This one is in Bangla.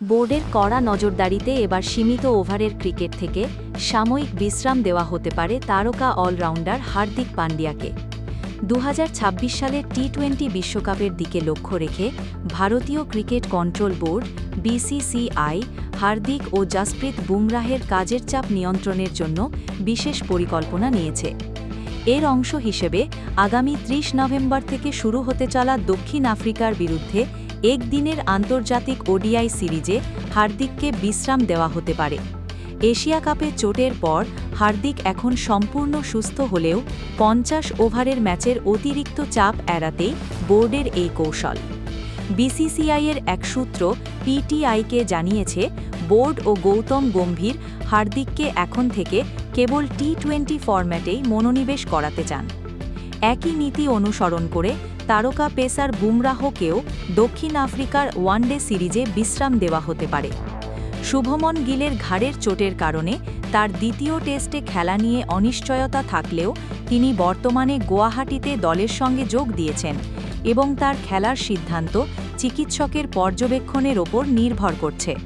বোর্ডের কড়া নজরদারিতে এবার সীমিত ওভারের ক্রিকেট থেকে সাময়িক বিশ্রাম দেওয়া হতে পারে তারকা অলরাউন্ডার হার্দিক পান্ডিয়াকে। দু হাজার ছাব্বিশ সালের টি টোয়েন্টি বিশ্বকাপের দিকে লক্ষ্য রেখে ভারতীয় cricket control board, BCCI, Hardik ও জাসপ্রীত বুমরাহের কাজের চাপ নিয়ন্ত্রণের জন্য বিশেষ পরিকল্পনা নিয়েছে। এর অংশ হিসেবে আগামী ৩০ নভেম্বর থেকে শুরু হতে চলা দক্ষিণ আফ্রিকার বিরুদ্ধে একদিনের আন্তর্জাতিক ওডিআই সিরিজে হার্দিককে বিশ্রাম দেওয়া হতে পারে। এশিয়া কাপে চোটের পর হার্দিক এখন সম্পূর্ণ সুস্থ হলেও পঞ্চাশ ওভারের ম্যাচের অতিরিক্ত চাপ এড়াতেই বোর্ডের এই কৌশল। বিসিসিআইয়ের এক সূত্র পিটিআইকে জানিয়েছে, বোর্ড ও গৌতম গম্ভীর হার্দিককে এখন থেকে কেবল টি টোয়েন্টি ফরম্যাটেই মনোনিবেশ করাতে চান। একই নীতি অনুসরণ করে তারকা পেসার বুমরাহকেও দক্ষিণ আফ্রিকার ওয়ানডে সিরিজে বিশ্রাম দেওয়া হতে পারে। শুভমন গিলের ঘাড়ের চোটের কারণে তার দ্বিতীয় টেস্টে খেলা নিয়ে অনিশ্চয়তা থাকলেও তিনি বর্তমানে গুয়াহাটিতে দলের সঙ্গে যোগ দিয়েছেন এবং তার খেলার সিদ্ধান্ত চিকিৎসকের পর্যবেক্ষণের ওপর নির্ভর করছে।